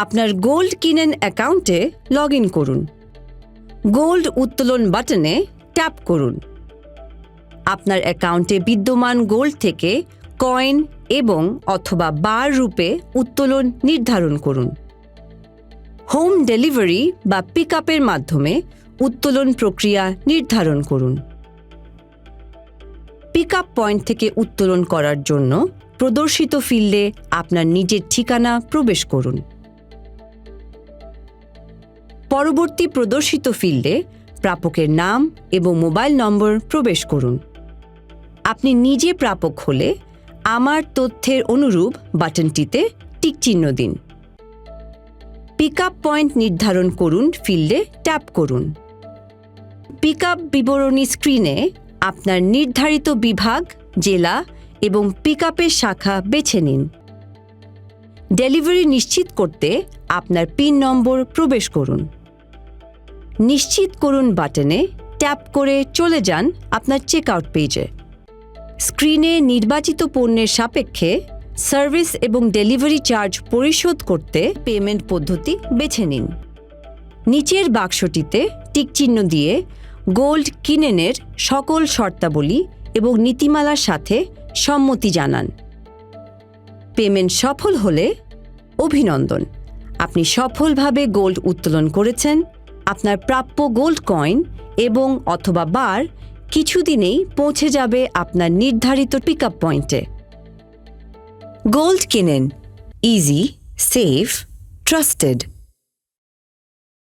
আপনার গোল্ড কিনেন অ্যাকাউন্টে লগ করুন। গোল্ড উত্তোলন বাটনে ট্যাপ করুন। আপনার অ্যাকাউন্টে বিদ্যমান গোল্ড থেকে কয়েন এবং অথবা বার রূপে উত্তোলন নির্ধারণ করুন। হোম ডেলিভারি বা পিক মাধ্যমে উত্তোলন প্রক্রিয়া নির্ধারণ করুন। পিক পয়েন্ট থেকে উত্তোলন করার জন্য প্রদর্শিত ফিল্ডে আপনার নিজের ঠিকানা প্রবেশ করুন। পরবর্তী প্রদর্শিত ফিল্ডে প্রাপকের নাম এবং মোবাইল নম্বর প্রবেশ করুন। আপনি নিজে প্রাপক হলে আমার তথ্যের অনুরূপ বাটনটিতে টিকচিহ্ন দিন। পিক পয়েন্ট নির্ধারণ করুন, ফিল্ডে ট্যাপ করুন। পিক বিবরণী স্ক্রিনে আপনার নির্ধারিত বিভাগ, জেলা এবং পিক শাখা বেছে নিন। ডেলিভারি নিশ্চিত করতে আপনার পিন নম্বর প্রবেশ করুন। নিশ্চিত করুন বাটনে ট্যাপ করে চলে যান আপনার চেকআউট পেজে স্ক্রিনে নির্বাচিত পণ্যের সাপেক্ষে সার্ভিস এবং ডেলিভারি চার্জ পরিশোধ করতে পেমেন্ট পদ্ধতি বেছে নিন। নিচের বাক্সটিতে টিকচিহ্ন দিয়ে গোল্ড কিনেনের সকল শর্তাবলী এবং নীতিমালার সাথে সম্মতি জানান। পেমেন্ট সফল হলে অভিনন্দন। আপনি সফলভাবে গোল্ড উত্তোলন করেছেন আপনার প্রাপ্য গোল্ড কয়েন এবং অথবা বার কিছুদিনেই পৌঁছে যাবে আপনার নির্ধারিত পিক আপ পয়েন্টে গোল্ড কেনেন। Easy safe trusted